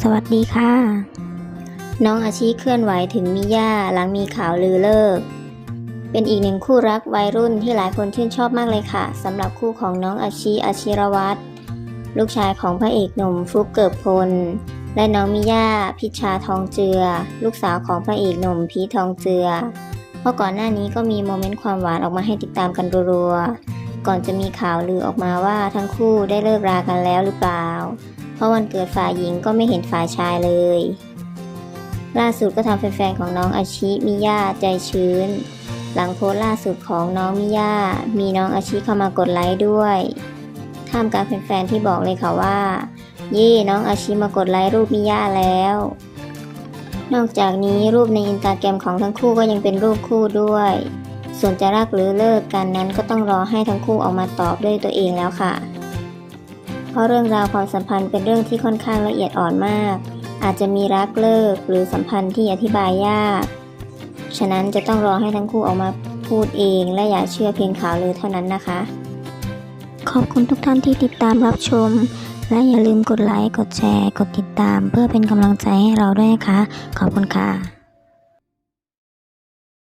สวัสดีค่ะ น้องอาชีเคลื่อนไหวถึงมิย่าหลังมีข่าวลือเลิก เป็นอีกหนึ่งคู่รักวัยรุ่นที่หลายคนชื่นชอบมากเลยค่ะสำหรับคู่ของน้องอาชีอาชิรวัตรลูกชายของพระเอกหนุ่มฟลุกเกิดพล และน้องมิย่าพิชชาทองเจือ ลูกสาวของพระเอกหนุ่มพีททองเจือ เพราะก่อนหน้านี้ก็มีโมเมนต์ความหวานออกมาให้ติดตามกันรัวๆก่อนจะมีข่าวลือออกมาว่าทั้งคู่ได้เลิกรากันแล้วหรือเปล่า เพราะวันเกิดฝ่ายหญิงก็ไม่เห็นฝ่ายชายเลย ล่าสุดก็ทำแฟนๆของน้องอาชิมิยาใจชื้น หลังโพสต์ล่าสุดของน้องมิยามีน้องอาชิเข้ามากดไลค์ด้วยท่ามกลางแฟนๆที่บอกเลยค่ะว่า เย่น้องอาชิมากดไลค์รูปมิยาแล้ว นอกจากนี้รูปในอินสตาแกรมของทั้งคู่ก็ยังเป็นรูปคู่ด้วย ส่วนจะรักหรือเลิกกันนั้นก็ต้องรอให้ทั้งคู่ออกมาตอบด้วยตัวเองแล้วค่ะ เพราะเรื่องราวความสัมพันธ์เป็นเรื่องที่ค่อนข้างละเอียดอ่อนมาก อาจจะมีรักเลิกหรือสัมพันธ์ที่อธิบายยาก ฉะนั้นจะต้องรอให้ทั้งคู่ออกมาพูดเองและอย่าเชื่อเพียงข่าวลือเท่านั้นนะคะ ขอบคุณทุกท่านที่ติดตามรับชม และอย่าลืมกดไลค์ กดแชร์ กดติดตาม เพื่อเป็นกำลังใจให้เราด้วยนะคะ ขอบคุณค่ะ